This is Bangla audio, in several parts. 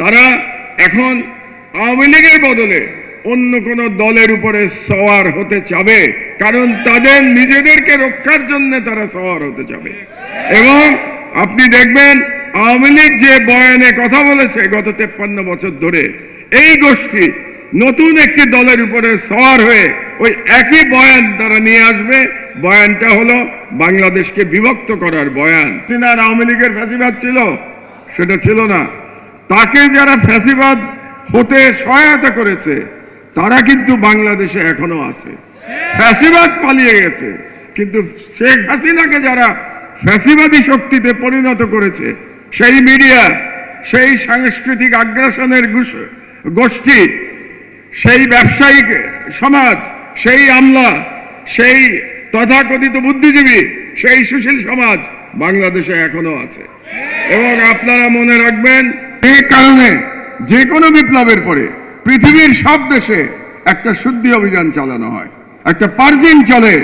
তারা এখন আওয়ামী লীগের বদলে অন্য কোন দলের উপরে সওয়ার হতে চাবে, কারণ তাদের নিজেদেরকে রক্ষার জন্য তারা সওয়ার হতে চাবে। এবং আপনি দেখবেন আওয়ামী লীগ যে বয়ানে কথা বলেছে গত তেপ্পান্ন বছর ধরে, এই গোষ্ঠী নতুন একটি দলের উপরে সওয়ার হয়ে ওই একই বয়ান তারা নিয়ে আসবে। বয়ানটা হলো বাংলাদেশকে বিভক্ত করার বয়ান। তিনি আর আওয়ামী লীগের ফ্যাসিবাদ ছিল, সেটা ছিল না। তাকে যারা ফ্যাসিবাদ হতে সহায়তা করেছে, তারা কিন্তু বাংলাদেশে এখনও আছে। ফ্যাসিবাদ পালিয়ে গেছে, কিন্তু শেখ হাসিনাকে যারা ফ্যাসিবাদী শক্তিতে পরিণত করেছে, সেই মিডিয়া, সেই সাংস্কৃতিক আগ্রাসনের গোষ্ঠী, সেই ব্যবসায়িক সমাজ, সেই আমলা, সেই তথাকথিত বুদ্ধিজীবী, সেই সুশীল সমাজ বাংলাদেশে এখনও আছে। এবং আপনারা মনে রাখবেন এই কারণে যে কোনো বিপ্লবের পরে পৃথিবীর সব দেশে একটা শুদ্ধি অভিযান চালানো হয়। একটা পার্জিং চলে,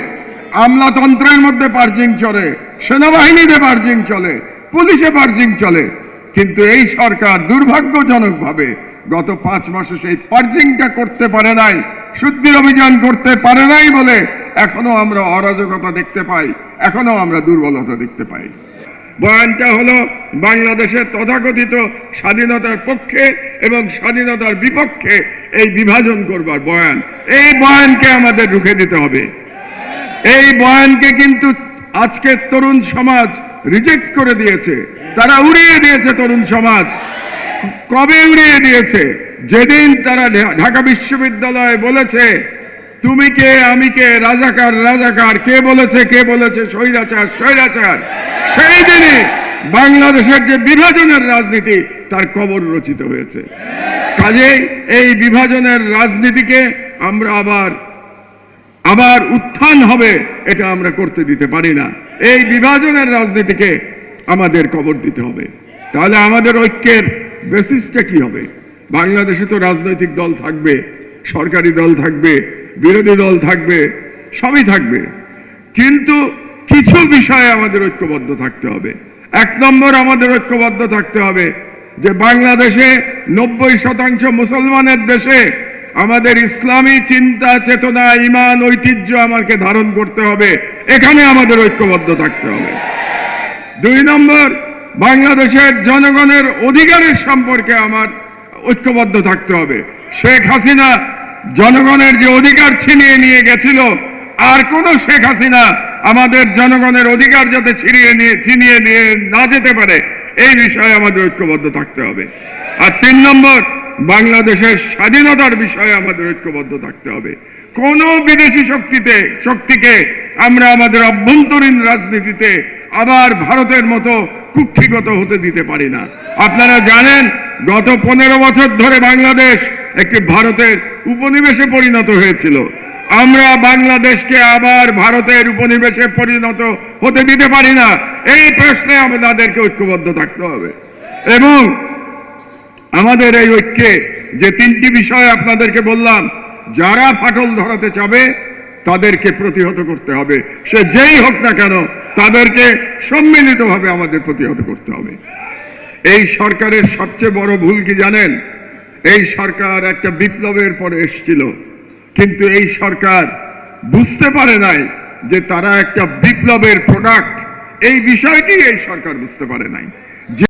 আমলাতন্ত্রের মধ্যে পার্জিং চলে, সেনাবাহিনীতে পার্জিং চলে, পুলিশে পার্জিং চলে। কিন্তু এই সরকার দুর্ভাগ্যজনকভাবে গত পাঁচ মাসে সেই পার্জিংটা করতে পারে নাই, শুদ্ধির অভিযান করতে পারে নাই বলে এখনও আমরা অরাজকতা দেখতে পাই, এখনও আমরা দুর্বলতা দেখতে পাই। বয়ানটা হলো বাংলাদেশের তথাকথিত স্বাধীনতার পক্ষে এবং স্বাধীনতার বিপক্ষে এই বিভাজন করবার বয়ান। এই বয়ানকে আমাদের রুখে দিতে হবে। এই বয়ানকে কিন্তু আজকের তরুণ সমাজ রিজেক্ট করে দিয়েছে। তারা উড়িয়ে দিয়েছে তরুণ সমাজ। কবে উড়িয়ে দিয়েছে? যেদিন তারা ঢাকা বিশ্ববিদ্যালয়ে বলেছে, তুমি কে, আমি কে, রাজাকার রাজাকার, কে বলেছে কে বলেছে, স্বৈরাচার স্বৈরাচার? সেই দিনে বাংলাদেশের যে বিভাজনের রাজনীতি, তার কবর রচিত হয়েছে। কাজেই এই বিভাজনের রাজনীতিকে আমরা আবার আবার উত্থান হবে এটা আমরা করতে দিতে পারি না। এই বিভাজনের রাজনীতিকে আমাদের কবর দিতে হবে। তাহলে আমাদের ঐক্যের বেসিসটা কি হবে? বাংলাদেশে তো রাজনৈতিক দল থাকবে, সরকারি দল থাকবে, বিরোধী দল থাকবে, সবই থাকবে। কিন্তু কিছু বিষয়ে আমাদের ঐক্যবদ্ধ থাকতে হবে। এক নম্বর আমাদের ঐক্যবদ্ধ থাকতে হবে যে বাংলাদেশে নব্বই শতাংশ মুসলমানের দেশে আমাদের ইসলামী চিন্তা, চেতনা ইমান ঐতিহ্য আমাকে ধারণ করতে হবে। এখানে আমাদের ঐক্যবদ্ধ থাকতে হবে। দুই নম্বর, বাংলাদেশের জনগণের অধিকারের সম্পর্কে আমার ঐক্যবদ্ধ থাকতে হবে। শেখ হাসিনা জনগণের যে অধিকার ছিনিয়ে নিয়ে গেছিল, আর কোন শেখ হাসিনা আমাদের জনগণের অধিকার যাতে ছিনিয়ে নিয়ে ছিনিয়ে নিয়ে না যেতে পারে, এই বিষয়ে আমাদের ঐক্যবদ্ধ থাকতে হবে। আর তিন নম্বর, বাংলাদেশের স্বাধীনতার বিষয়ে আমাদের ঐক্যবদ্ধ থাকতে হবে। কোন বিদেশি শক্তিতে, শক্তিকে আমরা আমাদের অভ্যন্তরীণ রাজনীতিতে আবার ভারতের মতো কুক্ষিগত হতে দিতে পারি না। আপনারা জানেন, গত পনেরো বছর ধরে বাংলাদেশ একটি ভারতের উপনিবেশে পরিণত হয়েছিল। আমরা বাংলাদেশকে আবার ভারতের উপনিবেশে পরিণত হতে দিতে পারি না। এই প্রশ্নে আমাদেরকে ঐক্যবদ্ধ থাকতে হবে। এবং আমাদের এই ঐক্যে যে তিনটি বিষয় আপনাদেরকে বললাম, যারা ফাটল ধরাতে চাবে, তাদেরকে প্রতিহত করতে হবে। সে যেই হোক না কেন, তাদেরকে সম্মিলিতভাবে আমাদের প্রতিহত করতে হবে। এই সরকারের সবচেয়ে বড় ভুল কি জানেন? এই সরকার একটা বিপ্লবের পরে এসেছিল। কিন্তু এই সরকার বুঝতে পারে নাই যে তারা একটা বিপ্লবের প্রোডাক্ট এই বিষয়টি এই সরকার বুঝতে পারে নাই।